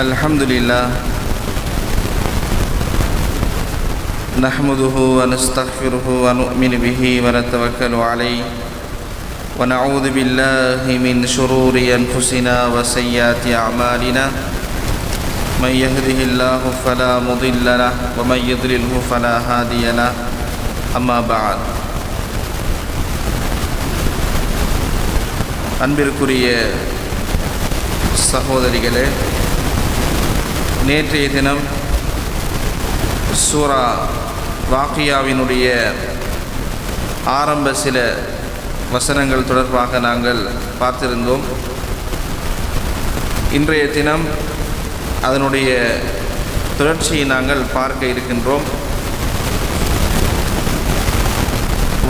الحمد لله نحمده ونستغفره ونؤمن به ونتوكل عليه ونعوذ بالله من شرور أنفسنا وسيئات أعمالنا من يهده الله فلا مضل له ومن يضلله فلا هادي له أما بعد அன்பிற்குரிய சகோதரிகளே நேற்றைய தினம் சூரா வாக்கியாவினுடைய ஆரம்ப சில வசனங்கள் தொடர்பாக நாங்கள் பார்த்திருந்தோம். இன்றைய தினம் அதனுடைய தொடர்ச்சியை நாங்கள் பார்க்க இருக்கின்றோம்.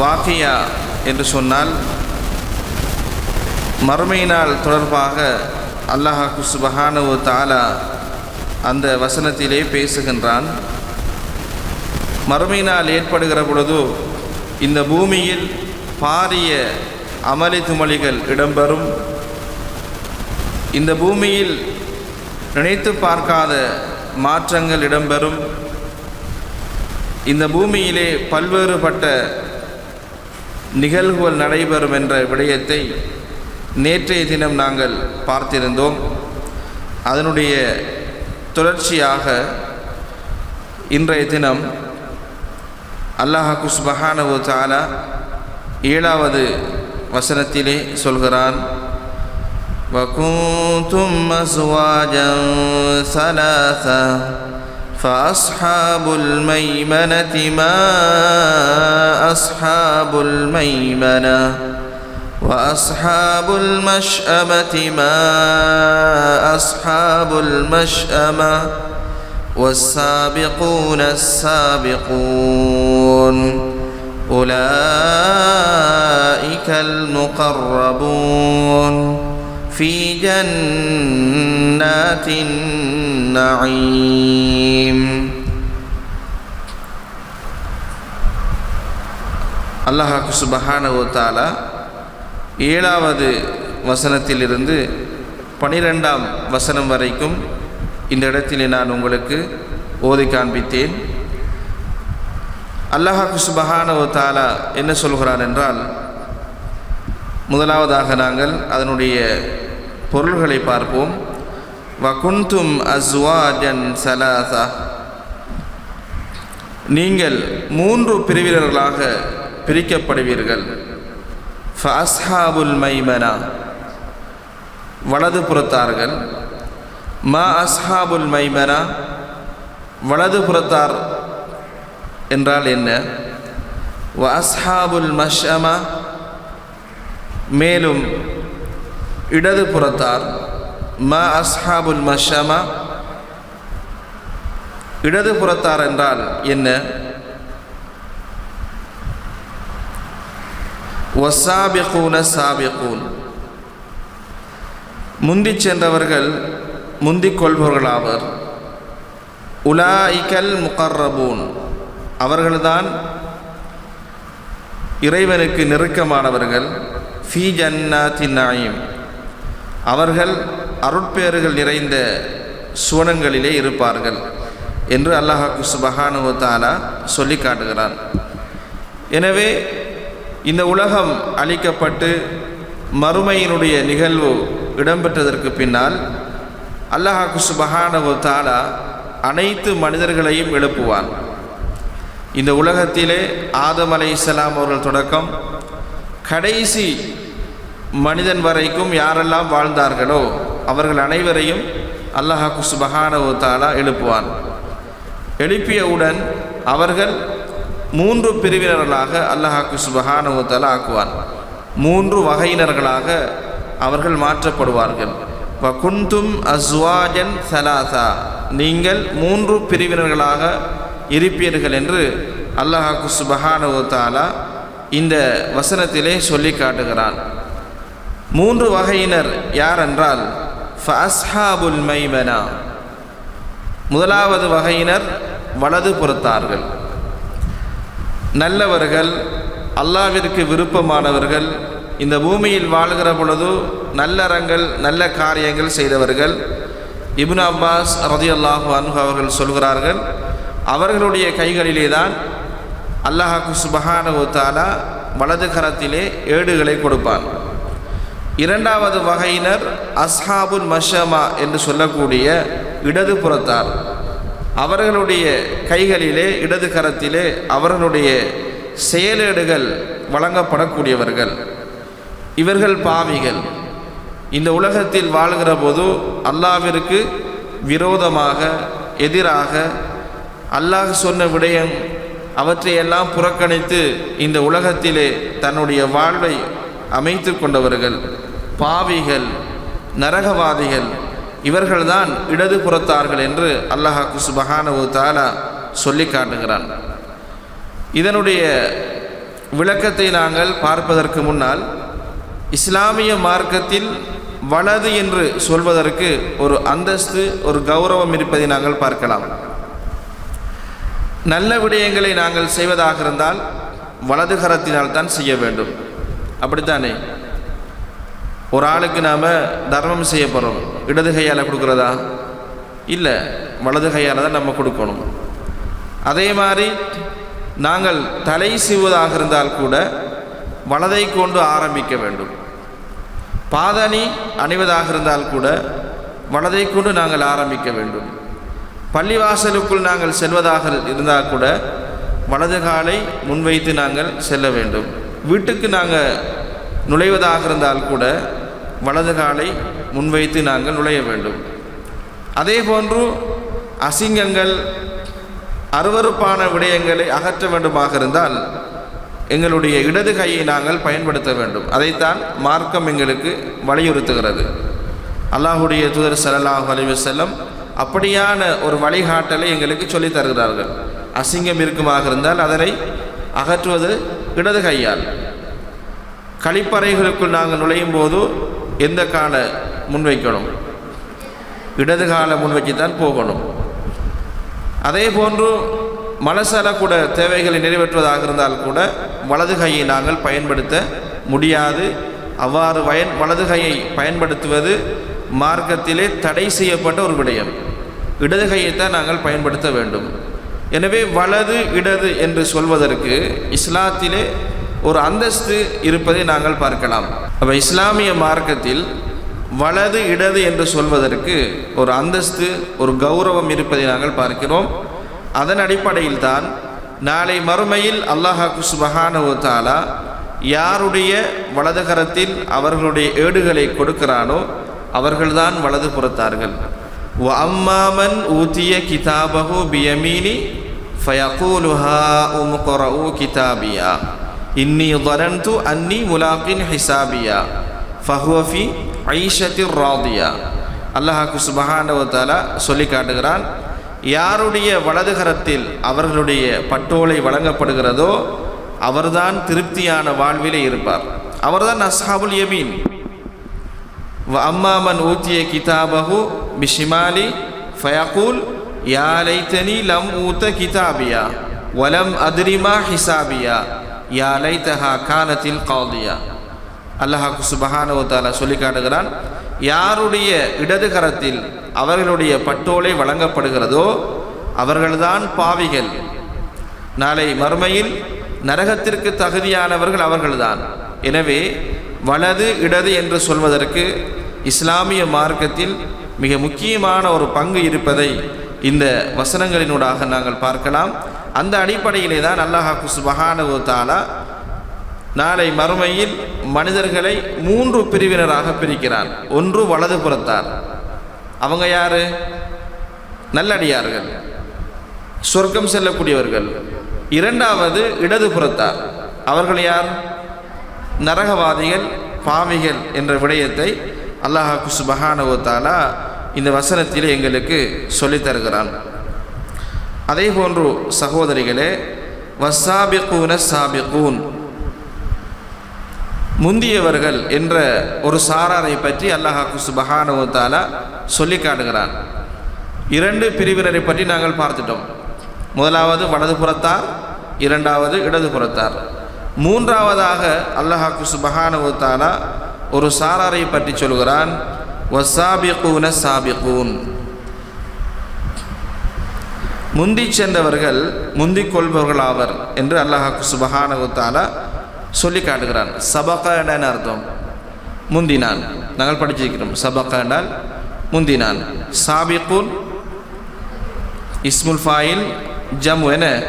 வாக்கியா என்று சொன்னால் மறுமையினால் தொடர்பாக அல்லாஹாக்கு சுபஹானவு தாலா அந்த வசனத்திலே பேசுகின்றான். மறுமையினால் ஏற்படுகிற பொழுது இந்த பூமியில் பாரிய அமளி துமளிகள் இடம்பெறும். இந்த பூமியில் நினைத்து பார்க்காத மாற்றங்கள் இடம்பெறும். இந்த பூமியிலே பல்வேறுபட்ட நிகழ்வுகள் நடைபெறும் என்ற விடயத்தை நேற்றைய தினம் நாங்கள் பார்த்திருந்தோம். அதனுடைய தொடர்ச்சியாக இன்றைய தினம் அல்லாஹாக்கு சுபஹானவு தாலா ஏழாவது வசனத்திலே சொல்கிறான் وكنتم أزواجا ثلاثة فأصحاب الميمنة ما أصحاب الميمنة وأصحاب المشأمة ما أصحاب المشأمة والسابقون السابقون أولئك المقربون في جنات النعيم. الله سبحانه وتعالى ஏழாவது வசனத்திலிருந்து பனிரெண்டாம் வசனம் வரைக்கும் இந்த இடத்திலே நான் உங்களுக்கு ஓதி காண்பித்தேன். அல்லாஹாக்கு சுபஹானவ தாலா என்ன சொல்கிறான் என்றால் முதலாவதாக நாங்கள் அதனுடைய பொருள்களை பார்ப்போம். வகுந்தும் அஸ்வாஜன் சலாசா. நீங்கள் மூன்று பிரிவினர்களாக பிரிக்கப்படுவீர்கள். ஃபஸ்ஹாபுல் மைமனா வலது புறத்தார்கள் மா அஸ்ஹாபுல் மைமனா வலது புறத்தார் என்றால் என்ன? வ அஸ்ஹாபுல் மஷமா மேலும் இடது புறத்தார் மா அஸ்ஹாபுல் மஷமா இடது புறத்தார் என்றால் என்ன? ஒசாபிகூன சாபிகூன். முந்திச் சென்றவர்கள் முந்திக் கொள்பவர்களாவர். உலாய்கல் முகர்ரபூன். அவர்கள்தான் இறைவனுக்கு நெருக்கமானவர்கள். ஃபீ ஜன்னாத்தி நாயிம். அவர்கள் அருட்பேறுகள் நிறைந்த சுவனங்களிலே இருப்பார்கள் என்று அல்லாஹாக்கு சுபஹானுவத்தாலா சொல்லி காட்டுகிறான். எனவே இந்த உலகம் அழிக்கப்பட்டு மறுமையினுடைய நிகழ்வு இடம்பெற்றதற்கு பின்னால் அல்லாஹாக்கு சுபஹானவு தாலா அனைத்து மனிதர்களையும் எழுப்புவான். இந்த உலகத்திலே ஆதம் அலை இஸ்லாம் அவர்கள் தொடக்கம் கடைசி மனிதன் வரைக்கும் யாரெல்லாம் வாழ்ந்தார்களோ அவர்கள் அனைவரையும் அல்லாஹாக்கு சுபஹானவு தாலா எழுப்புவான். எழுப்பியவுடன் அவர்கள் மூன்று பிரிவினர்களாக அல்லாஹாக்கு சுபஹானுவத்தால் ஆக்குவான் மூன்று வகையினர்களாக அவர்கள் மாற்றப்படுவார்கள். வகுந்தும் அஸ்வாஜன் சலாசா. நீங்கள் மூன்று பிரிவினர்களாக இருப்பீர்கள் என்று அல்லாஹாக்கு சுபஹானுவத்தாலா இந்த வசனத்திலே சொல்லி காட்டுகிறான். மூன்று வகையினர் யார் என்றால் ஃபஸ்ஹாபுல் மைமனா. முதலாவது வகையினர் வலது பொறுத்தார்கள். நல்லவர்கள் அல்லாவிற்கு விருப்பமானவர்கள் இந்த பூமியில் வாழ்கிற பொழுது நல்லறங்கள் நல்ல காரியங்கள் செய்தவர்கள். இப்னு அப்பாஸ் ரதியல்லாஹு அன்ஹு அவர்கள் சொல்கிறார்கள் அவர்களுடைய கைகளிலே தான் அல்லாஹாக்கு சுபஹானஹு வலது கரத்திலே ஏடுகளை கொடுப்பான். இரண்டாவது வகையினர் அஸ்ஹாபுல் மஷமா என்று சொல்லக்கூடிய இடது புறத்தார் அவர்களுடைய கைகளிலே இடது கரத்திலே அவர்களுடைய செயலேடுகள் வழங்கப்படக்கூடியவர்கள். இவர்கள் பாவிகள். இந்த உலகத்தில் வாழ்கிற போது அல்லாவிற்கு விரோதமாக எதிராக அல்லாஹ் சொன்ன விடயம் அவற்றையெல்லாம் புறக்கணித்து இந்த உலகத்திலே தன்னுடைய வாழ்வை அமைத்து கொண்டவர்கள். பாவிகள் நரகவாதிகள் இவர்கள்தான் இடது புறத்தார்கள் என்று அல்லாஹாக்கு சுபஹானவு தாலா சொல்லி காட்டுகிறான். இதனுடைய விளக்கத்தை நாங்கள் பார்ப்பதற்கு முன்னால் இஸ்லாமிய மார்க்கத்தில் வலது என்று சொல்வதற்கு ஒரு அந்தஸ்து ஒரு கௌரவம் இருப்பதை நாங்கள் பார்க்கலாம். நல்ல விடயங்களை நாங்கள் செய்வதாக இருந்தால் வலது கரத்தினால் தான் செய்ய வேண்டும். அப்படித்தானே? ஒரு ஆளுக்கு நாம் தர்மம் செய்ய போகிறோம் இடது கையால் கொடுக்குறதா? இல்லை வலது கையால் தான் நம்ம கொடுக்கணும். அதே மாதிரி நாங்கள் தலை சிவதாக இருந்தால் கூட வலதை கொண்டு ஆரம்பிக்க வேண்டும். பாதணி அணிவதாக இருந்தால் கூட வலதை கொண்டு நாங்கள் ஆரம்பிக்க வேண்டும். பள்ளிவாசலுக்குள் நாங்கள் செல்வதாக இருந்தால் கூட வலது காலை முன்வைத்து நாங்கள் செல்ல வேண்டும். வீட்டுக்கு நாங்கள் நுழைவதாக இருந்தால் கூட வலது காலை முன்வைத்து நாங்கள் நுழைய வேண்டும். அதே போன்று அசிங்கங்கள் அருவறுப்பான விடயங்களை அகற்ற வேண்டுமாக இருந்தால் எங்களுடைய இடது கையை நாங்கள் பயன்படுத்த வேண்டும். அதைத்தான் மார்க்கம் எங்களுக்கு வலியுறுத்துகிறது. அல்லாஹுடைய தூதர் ஸல்லல்லாஹு அலைஹி செல்லம் அப்படியான ஒரு வழிகாட்டலை எங்களுக்கு சொல்லித் தருகிறார்கள். அசிங்கம் இருக்குமாக இருந்தால் அதனை அகற்றுவது இடது கையால். கழிப்பறைகளுக்குள் நாங்கள் நுழையும் போது எந்த கால முன்வைக்கணும்? இடது கால முன்வைச்சு தான் போகணும். அதே போன்று மலசல கூட தேவைகளை நிறைவேற்றுவதாக இருந்தால் கூட வலது கையை நாங்கள் பயன்படுத்த முடியாது. அவ்வாறு பயன் வலது கையை பயன்படுத்துவது மார்க்கத்திலே தடை செய்யப்பட்ட ஒரு விடயம். இடது கையைத்தான் நாங்கள் பயன்படுத்த வேண்டும். எனவே வலது இடது என்று சொல்வதற்கு இஸ்லாத்திலே ஒரு அந்தஸ்து இருப்பதை நாங்கள் பார்க்கலாம். அப்போ இஸ்லாமிய மார்க்கத்தில் வலது இடது என்று சொல்வதற்கு ஒரு அந்தஸ்து ஒரு கௌரவம் இருப்பதை நாங்கள் பார்க்கிறோம். அதன் அடிப்படையில் தான் நாளை மறுமையில் அல்லாஹாக்கு சுபஹானவு யாருடைய வலது கரத்தில் அவர்களுடைய ஏடுகளை கொடுக்கிறானோ அவர்கள்தான் வலது புறத்தார்கள். அம்மாமன் ஊத்திய கிதாபஹு பியமீனி ஃபயகூலுஹா உம்குரஉ கிதாபியா. இன்னி ظننت அன்னி முலாக்கின் ஹிசாபியா ஃபஹுவஃபி ஐஷத்திர் ராதியா அல்லாஹாக்கு சுபஹானவ தாலா சொல்லி காட்டுகிறான் யாருடைய வலது கரத்தில் அவர்களுடைய பட்டோலை வழங்கப்படுகிறதோ அவர்தான் திருப்தியான வாழ்விலே இருப்பார் அவர்தான் அஸ்ஹாபுல் யமீன் வ அம்மாமன் ஊத்திய கிதாபஹு பிஷிமாலி ஃபயகூல் யா லைத்தனி லம் ஊத்த கிதாபியா வலம் அதிரிமா ஹிசாபியா யா லைத்தஹா கானத்தில் காதியா அல்லாஹாக்கு சுபஹானவு சொல்லி காட்டுகிறான் யாருடைய இடது கரத்தில் அவர்களுடைய பட்டோலை வழங்கப்படுகிறதோ அவர்கள்தான் பாவிகள். நாளை மறுமையில் நரகத்திற்கு தகுதியானவர்கள் அவர்கள்தான். எனவே வலது இடது என்று சொல்வதற்கு இஸ்லாமிய மார்க்கத்தில் மிக முக்கியமான ஒரு பங்கு இருப்பதை இந்த வசனங்களினூடாக நாங்கள் பார்க்கலாம். அந்த அடிப்படையிலே தான் அல்லாஹாக்கு சுபகானுவத்தாலா நாளை மறுமையில் மனிதர்களை மூன்று பிரிவினராக பிரிக்கிறான். ஒன்று வலது புறத்தார். அவங்க யார்? நல்லடியார்கள். சொர்க்கம் செல்லக்கூடியவர்கள். இரண்டாவது இடது புறத்தார். அவர்கள் யார்? நரகவாதிகள் பாவிகள் என்ற விடயத்தை அல்லாஹாக்கு சுபகானுவத்தாலா தாலா இந்த வசனத்தில் எங்களுக்கு சொல்லித் தருகிறான். அதே போன்று சகோதரிகளே வசாபிகூன சாபிகூன். முந்தியவர்கள் என்ற ஒரு சாராரை பற்றி அல்லாஹாக்கு சுபஹானவ சொல்லி காட்டுகிறான். இரண்டு பிரிவினரை பற்றி நாங்கள் பார்த்துட்டோம். முதலாவது வலது புறத்தார் இரண்டாவது இடது புறத்தார். மூன்றாவதாக அல்லாஹாக்கு சுபஹானவ ஒரு சாராரை பற்றி சொல்கிறான் வசாபிகூன சாபிகூன். முந்தி சென்றவர்கள் முந்திக் கொள்பவர்கள் ஆவர் என்று அல்லாஹ் சுபஹானகுத்தாலா சொல்லி காட்டுகிறான். சபக அர்த்தம்? முந்தினான். நாங்கள் படிச்சிருக்கிறோம். சபக முந்தினான். சாபிகுன் இஸ்முல் ஃபாயில் ஜம் என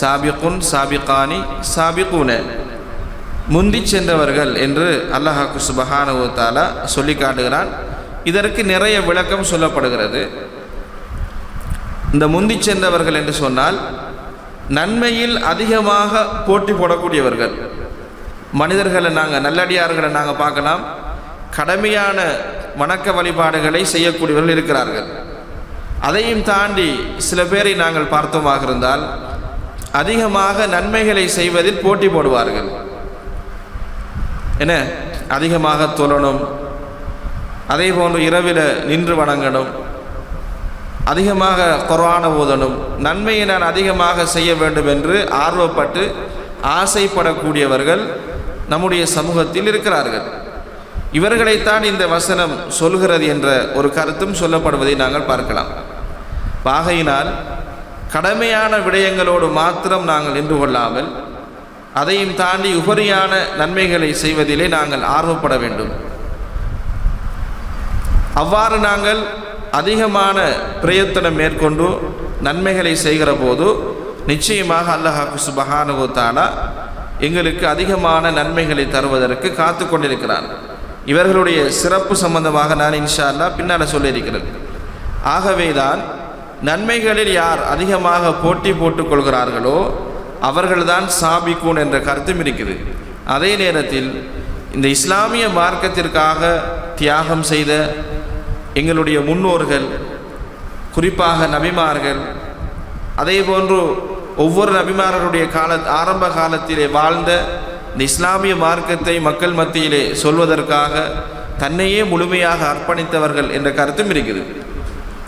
சாபிகுன் சாபிகானி சாபிகூன. முந்தி சென்றவர்கள் என்று அல்லாஹாக்கு சுபஹானுவத்தாலா சொல்லி காட்டுகிறான். இதற்கு நிறைய விளக்கம் சொல்லப்படுகிறது. இந்த முந்தி சென்றவர்கள் என்று சொன்னால் நன்மையில் அதிகமாக போட்டி போடக்கூடியவர்கள். மனிதர்களை நாங்கள் நல்லடியார்களை நாங்கள் பார்க்கலாம். கடமையான வணக்க வழிபாடுகளை செய்யக்கூடியவர்கள் இருக்கிறார்கள். அதையும் தாண்டி சில பேரை நாங்கள் பார்த்தோமாக இருந்தால் அதிகமாக நன்மைகளை செய்வதில் போட்டி போடுவார்கள். என்ன? அதிகமாக தொழணும். அதே போன்று இரவில் நின்று வணங்கணும். அதிகமாக குரான ஓதணும். நன்மையை நான் அதிகமாக செய்ய வேண்டும் என்று ஆர்வப்பட்டு ஆசைப்படக்கூடியவர்கள் நம்முடைய சமூகத்தில் இருக்கிறார்கள். இவர்களைத்தான் இந்த வசனம் சொல்கிறது என்ற ஒரு கருத்தும் சொல்லப்படுவதை நாங்கள் பார்க்கலாம். பாகையினால் கடமையான விடயங்களோடு மாத்திரம் நாங்கள் நின்று கொள்ளாமல் அதையும் தாண்டி உபரியான நன்மைகளை செய்வதிலே நாங்கள் ஆர்வப்பட வேண்டும். அவ்வாறு நாங்கள் அதிகமான பிரயத்தனம் மேற்கொண்டு நன்மைகளை செய்கிற போது நிச்சயமாக அல்லாஹாக்கு சுபஹானுகு எங்களுக்கு அதிகமான நன்மைகளை தருவதற்கு காத்து கொண்டிருக்கிறான். இவர்களுடைய சிறப்பு சம்பந்தமாக நான் இன்ஷா அல்லா பின்னால் ஆகவே தான் நன்மைகளில் யார் அதிகமாக போட்டி போட்டுக்கொள்கிறார்களோ அவர்கள்தான் சாபிக்கூன் என்ற கருத்தும் இருக்குது. அதே நேரத்தில் இந்த இஸ்லாமிய மார்க்கத்திற்காக தியாகம் செய்த எங்களுடைய முன்னோர்கள் குறிப்பாக நபிமார்கள் அதே போன்று ஒவ்வொரு நபிமார்களுடைய கால ஆரம்ப காலத்திலே வாழ்ந்த இந்த இஸ்லாமிய மார்க்கத்தை மக்கள் மத்தியிலே சொல்வதற்காக தன்னையே முழுமையாக அர்ப்பணித்தவர்கள் என்ற கருத்தும் இருக்குது.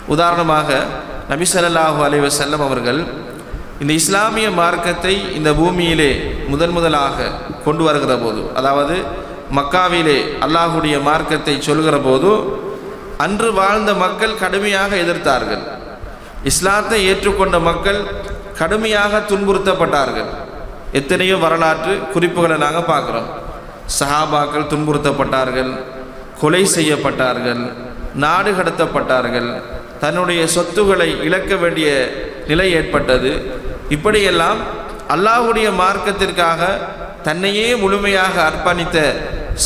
உதாரணமாக நபி ஸல்லல்லாஹு செல்லம் அவர்கள் இந்த இஸ்லாமிய மார்க்கத்தை இந்த பூமியிலே முதன் முதலாக கொண்டு வருகிற போது அதாவது மக்காவிலே அல்லாஹுடைய மார்க்கத்தை சொல்கிற போது அன்று வாழ்ந்த மக்கள் கடுமையாக எதிர்த்தார்கள். இஸ்லாத்தை ஏற்றுக்கொண்ட மக்கள் கடுமையாக துன்புறுத்தப்பட்டார்கள். எத்தனையோ வரலாற்று குறிப்புகளை நாங்கள் பார்க்குறோம். சஹாபாக்கள் துன்புறுத்தப்பட்டார்கள் கொலை செய்யப்பட்டார்கள் நாடு கடத்தப்பட்டார்கள் தன்னுடைய சொத்துக்களை இழக்க வேண்டிய நிலை ஏற்பட்டது. இப்படியெல்லாம் அல்லாஹுடைய மார்க்கத்திற்காக தன்னையே முழுமையாக அர்ப்பணித்த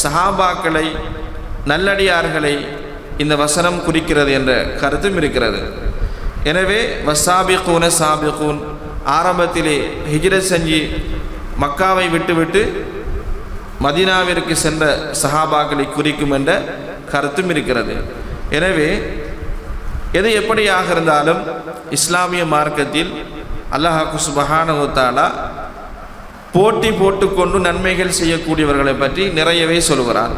சஹாபாக்களை நல்லடியார்களை இந்த வசனம் குறிக்கிறது என்ற கருத்தும் இருக்கிறது. எனவே வசாபிகூன சாபிகூன் ஆரம்பத்திலே ஹிஜ்ரத் செஞ்சு மக்காவை விட்டுவிட்டு மதினாவிற்கு சென்ற சஹாபாக்களை குறிக்கும் என்ற கருத்தும் இருக்கிறது. எனவே எது எப்படியாக இருந்தாலும் இஸ்லாமிய மார்க்கத்தில் அல்லாஹாக்கு சுபஹானகுத்தாலா போட்டி போட்டுக்கொண்டு நன்மைகள் செய்யக்கூடியவர்களை பற்றி நிறையவே சொல்கிறார்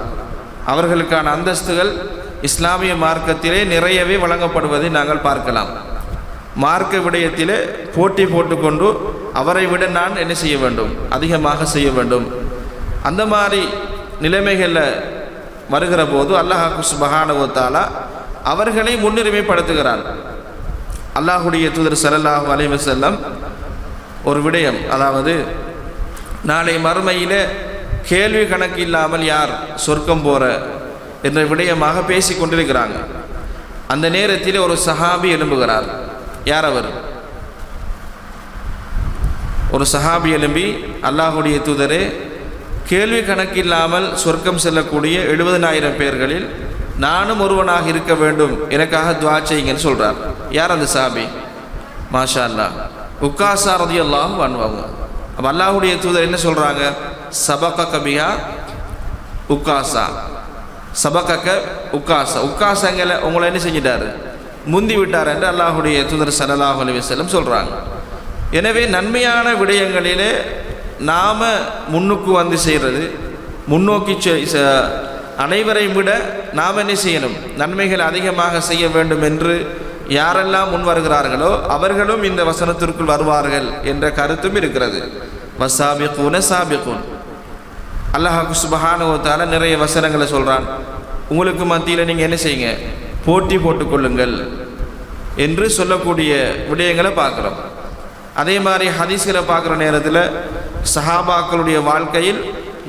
அவர்களுக்கான அந்தஸ்துகள் இஸ்லாமிய மார்க்கத்திலே நிறையவே வழங்கப்படுவதை நாங்கள் பார்க்கலாம். மார்க்க விடயத்திலே போட்டி போட்டுக்கொண்டு அவரை விட நான் என்ன செய்ய வேண்டும்? அதிகமாக செய்ய வேண்டும். அந்த மாதிரி நிலைமைகளில் வருகிற போது அல்லாஹாக்கு சுபஹானவத்தாலா அவர்களை முன்னுரிமைப்படுத்துகிறார். அல்லாஹுடைய தூதர் ஸல்லல்லாஹு அலைஹி செல்லம் ஒரு விடயம். அதாவது நாளை மறுமையில் கேள்வி கணக்கு இல்லாமல் யார் சொர்க்கம் போகிற என்ற விடயமாக பேசி கொண்டிருக்கிறாங்க. அந்த நேரத்தில் ஒரு சஹாபி எழும்புகிறார். யார் அவர்? ஒரு சஹாபி எழும்பி அல்லாஹுடைய தூதரே கேள்வி கணக்கில்லாமல் சொர்க்கம் செல்லக்கூடிய எழுபதனாயிரம் பேர்களில் நானும் ஒருவனாக இருக்க வேண்டும். எனக்காக துவா செய்யுங்கன்னு சொல்கிறார் யார் அந்த சஹாபி? மாஷா அல்லா உக்காசாரதி அல்லாஹ் பண்ணுவாங்க அப்போ அல்லாஹுடைய தூதர் என்ன சொல்கிறாங்க சபக கபியா உக்காசா. சபக்கக்க உக்காச உக்காசங்களை உங்களை என்ன செஞ்சிட்டாரு முந்தி விட்டார் என்று அல்லாஹுடைய தூதர் சல்லாஹ் அலி வசல்லம் சொல்கிறாங்க எனவே நன்மையான விடயங்களிலே நாம் முன்னுக்கு வந்து செய்கிறது முன்னோக்கி செ- அனைவரையும் விட நாம் என்ன செய்யணும் நன்மைகள் அதிகமாக செய்ய வேண்டும் என்று யாரெல்லாம் முன் வருகிறார்களோ அவர்களும் இந்த வசனத்திற்குள் வருவார்கள் என்ற கருத்தும் இருக்கிறது வசாபிகூன சாபிகூன் அல்லாஹ் சுபஹானுவத்தால் நிறைய வசனங்களை சொல்கிறான் உங்களுக்கு மத்தியில் நீங்கள் என்ன செய்யுங்க? போட்டி போட்டுக்கொள்ளுங்கள் என்று சொல்லக்கூடிய விடயங்களை பார்க்குறோம். அதே மாதிரி ஹதீஸ்களை பார்க்குற நேரத்தில் சஹாபாக்களுடைய வாழ்க்கையில்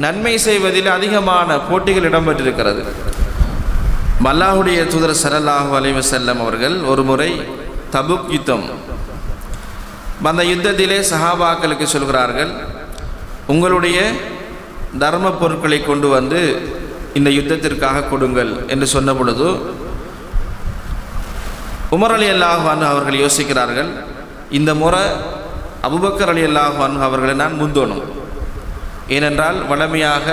நன்மை செய்வதில் அதிகமான போட்டிகள் இடம்பெற்றிருக்கிறது. மல்லாஹுடைய தூதர் சரல்லாஹு அலைவ செல்லம் அவர்கள் ஒரு முறை தபுக் யுத்தம். அந்த யுத்தத்திலே சஹாபாக்களுக்கு சொல்கிறார்கள் உங்களுடைய தர்ம பொருட்களை கொண்டு வந்து இந்த யுத்தத்திற்காக கொடுங்கள் என்று சொன்ன பொழுது உமர் அலி அல்லாஹான் அவர்கள் யோசிக்கிறார்கள் இந்த முறை அபுபக்கர் அலி அல்லாஹான் அவர்களை நான் முந்தோணும் ஏனென்றால் வளமையாக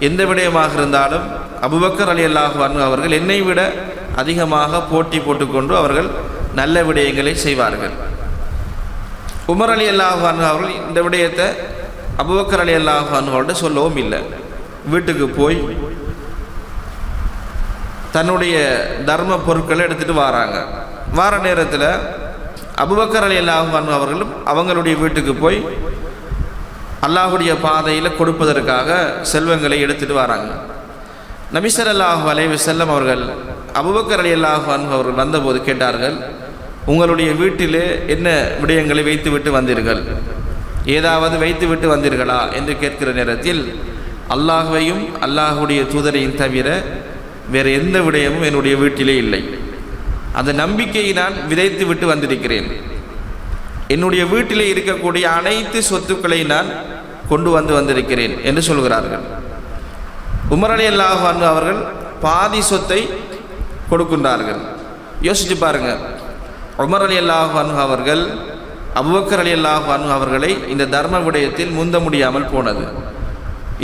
எந்த விடயமாக இருந்தாலும் அபுபக்கர் அலி அல்லாஹான் அவர்கள் என்னை விட அதிகமாக போட்டி போட்டுக்கொண்டு அவர்கள் நல்ல விடயங்களை செய்வார்கள். உமர் அலி அல்லாஹான் அவர்கள் இந்த விடயத்தை அபுபக்கர் அலி அல்லாஹான் சொல்லவும் இல்லை. வீட்டுக்கு போய் தன்னுடைய தர்ம பொருட்களை எடுத்துகிட்டு வராங்க. வார நேரத்தில் அபுபக்கர் அலி அல்லாஹான் அவர்களும் அவங்களுடைய வீட்டுக்கு போய் அல்லாஹுடைய பாதையில் கொடுப்பதற்காக செல்வங்களை எடுத்துகிட்டு வராங்க. நபிசர் அல்லாஹு அலைவு செல்லம் அவர்கள் அபுபக்கர் அலி அல்லாஹான் அவர்கள் வந்தபோது கேட்டார்கள் உங்களுடைய வீட்டிலே என்ன விடயங்களை வைத்து விட்டு வந்தீர்கள்? ஏதாவது வைத்துவிட்டு வந்தீர்களா என்று கேட்கிற நேரத்தில் அல்லாஹுவையும் அல்லாஹுடைய தூதரையும் தவிர வேறு எந்த விடயமும் என்னுடைய வீட்டிலே இல்லை. அந்த நம்பிக்கையை நான் விதைத்து விட்டு வந்திருக்கிறேன். என்னுடைய வீட்டிலே இருக்கக்கூடிய அனைத்து சொத்துக்களை நான் கொண்டு வந்து வந்திருக்கிறேன் என்று சொல்கிறார்கள். உமர் அலி அல்லாஹ் அவர்கள் பாதி சொத்தை கொடுக்கின்றார்கள். யோசிச்சு பாருங்கள் உமர் அலி அல்லாஹ் அவர்கள் அபுபக்கர் அலி அல்லாஹ் அவர்களை இந்த தர்ம விடயத்தில் முந்த முடியாமல் போனது.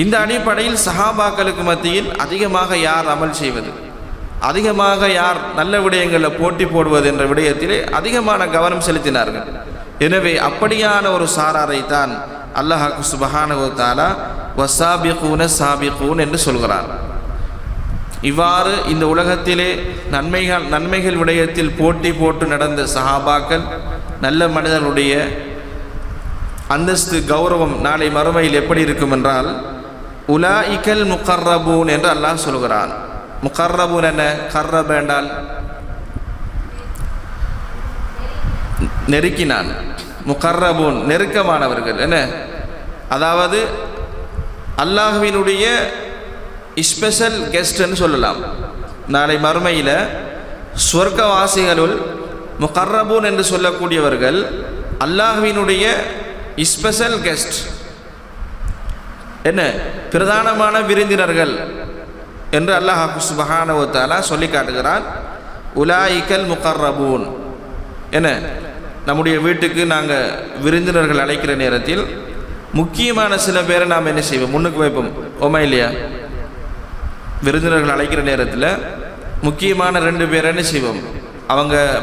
இந்த அடிப்படையில் சஹாபாக்களுக்கு மத்தியில் அதிகமாக யார் அமல் செய்வது? அதிகமாக யார் நல்ல விடயங்களில் போட்டி போடுவது என்ற விடயத்திலே அதிகமான கவனம் செலுத்தினார்கள். எனவே அப்படியான ஒரு சாராரை தான் அல்லாஹாக்கு சுபஹானு வசாபிகூன சாபிகூன் என்று சொல்கிறார். இவ்வாறு இந்த உலகத்திலே நன்மைகள் நன்மைகள் விடயத்தில் போட்டி போட்டு நடந்த சஹாபாக்கள் நல்ல மனிதனுடைய அந்தஸ்து கௌரவம் நாளை மறுமையில் எப்படி இருக்கும் என்றால் உலாஇக்கல் முக்கர்ரபூன் என்று அல்லாஹ் சொல்கிறான். முக்கர்ரபூன் என்ன? கர்ரப் என்றால் நெருக்கினான். முக்கர்ரபூன் நெருக்கமானவர்கள் என்ன? அதாவது அல்லாஹுவினுடைய ஸ்பெஷல் கெஸ்ட்ன்னு சொல்லலாம். நாளை மறுமையில் சொர்க்கவாசிகளுள் முகர்ரபூன் என்று சொல்லக்கூடியவர்கள் அல்லாஹுவினுடைய ஸ்பெஷல் கெஸ்ட் என்ன? பிரதானமான விருந்தினர்கள் என்று அல்லாஹ் சுபஹானவத்தாலா சொல்லி காட்டுகிறான். உலாயிக்கல் முகர்ரபூன். என்ன? நம்முடைய வீட்டுக்கு நாங்கள் விருந்தினர்கள் அழைக்கிற நேரத்தில் முக்கியமான சில பேரை நாம் என்ன செய்வோம்? முன்னுக்கு வைப்போம். ஓமா இல்லையா? விருந்தினர்கள் அழைக்கிற நேரத்தில் முக்கியமான ரெண்டு பேரை என்ன செய்வோம்? அவங்க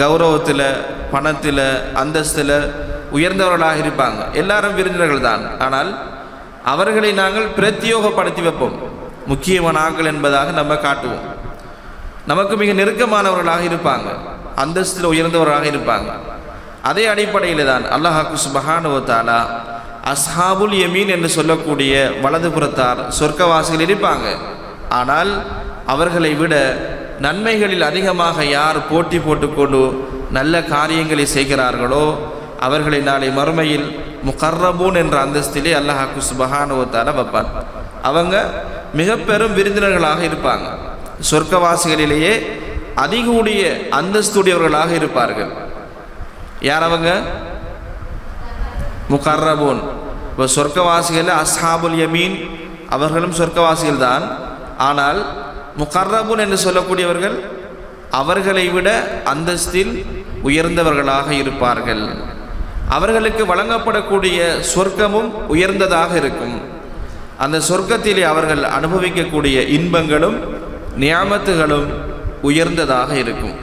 கௌரவத்தில் பணத்தில் அந்தஸ்தில் உயர்ந்தவர்களாக இருப்பாங்க. எல்லாரும் விருந்தினர்கள் தான் ஆனால் அவர்களை நாங்கள் பிரத்யோகப்படுத்தி வைப்போம். முக்கியமான ஆக்கள் என்பதாக நம்ம காட்டுவோம். நமக்கு மிக நெருக்கமானவர்களாக இருப்பாங்க. அந்தஸ்தில் உயர்ந்தவர்களாக இருப்பாங்க. அதே அடிப்படையில் தான் அல்லாஹாக்கு சுபஹானுவத்தாலா அஸ்ஹாபுல் யமீன் என்று சொல்லக்கூடிய வலதுபுறத்தார் சொர்க்கவாசிகள் இருப்பாங்க. ஆனால் அவர்களை விட நன்மைகளில் அதிகமாக யார் போட்டி போட்டுக்கொண்டு நல்ல காரியங்களை செய்கிறார்களோ அவர்களை நாளை மறுமையில் முகர்ரபூன் என்ற அந்தஸ்திலே அல்லாஹாக்கு சுபஹானுவத்தால வைப்பான். அவங்க மிக பெரும் விருந்தினர்களாக இருப்பாங்க. சொர்க்கவாசிகளிலேயே அதிகூடிய அந்தஸ்துடையவர்களாக இருப்பார்கள். யார் அவங்க? முகர்ரபூன். இப்போ சொர்க்கவாசிகள் அஸ்ஹாபுல் யமீன் அவர்களும் சொர்க்கவாசிகள் தான். ஆனால் முகர்ரபுன் என்று சொல்லக்கூடியவர்கள் அவர்களை விட அந்தஸ்தில் உயர்ந்தவர்களாக இருப்பார்கள். அவர்களுக்கு வழங்கப்படக்கூடிய சொர்க்கமும் உயர்ந்ததாக இருக்கும். அந்த சொர்க்கத்திலே அவர்கள் அனுபவிக்கக்கூடிய இன்பங்களும் நியாமத்துகளும் உயர்ந்ததாக இருக்கும்.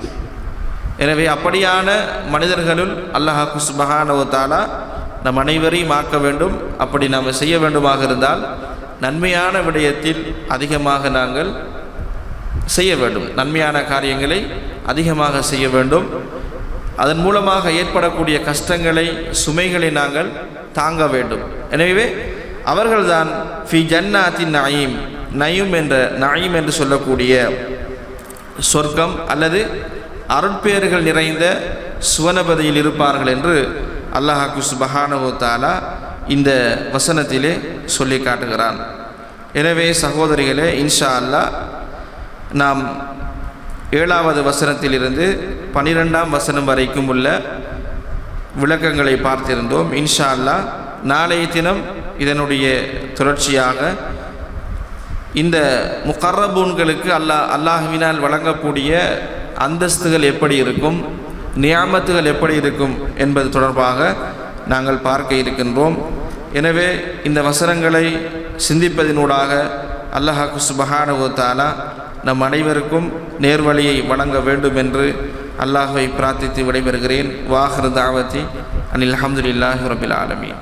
எனவே அப்படியான மனிதர்களுள் அல்லாஹாக்கு சுபஹானவ நம் அனைவரையும் ஆக்க வேண்டும். அப்படி நாம் செய்ய வேண்டுமாக இருந்தால் நன்மையான விடயத்தில் அதிகமாக நாங்கள் செய்ய வேண்டும். நன்மையான காரியங்களை அதிகமாக செய்ய வேண்டும். அதன் மூலமாக ஏற்படக்கூடிய கஷ்டங்களை சுமைகளை நாங்கள் தாங்க வேண்டும். எனவே அவர்கள்தான் ஃபி ஜன்னாத்தின் நயீம் நயும் என்ற நயீம் என்று சொல்லக்கூடிய சொர்க்கம் அல்லது அருட்பேறுகள் நிறைந்த சுவனபதியில் இருப்பார்கள் என்று அல்லாஹாக்கு சுபஹானஹு தாலா இந்த வசனத்திலே சொல்லி காட்டுகிறான். எனவே சகோதரிகளே இன்ஷா அல்லாஹ் நாம் ஏழாவது வசனத்திலிருந்து பனிரெண்டாம் வசனம் வரைக்கும் உள்ள விளக்கங்களை பார்த்திருந்தோம். இன்ஷா அல்லாஹ் நாளைய தினம் இதனுடைய தொடர்ச்சியாக இந்த முகர்ரபூன்களுக்கு அல்லா அல்லாஹுவினால் வழங்கக்கூடிய அந்தஸ்துகள் எப்படி இருக்கும் நியாமத்துகள் எப்படி இருக்கும் என்பது தொடர்பாக நாங்கள் பார்க்க இருக்கின்றோம். எனவே இந்த வசனங்களை சிந்திப்பதினூடாக அல்லாஹாக்கு சுபஹானஹு தஆலா நம் அனைவருக்கும் நேர்வழியை வழங்க வேண்டும் என்று அல்லாஹ்வை பிரார்த்தித்து விடைபெறுகிறேன். வாஹர் தாவத்தி அனில் அஹமதுல்லாஹி ரபில் ஆலமீன்.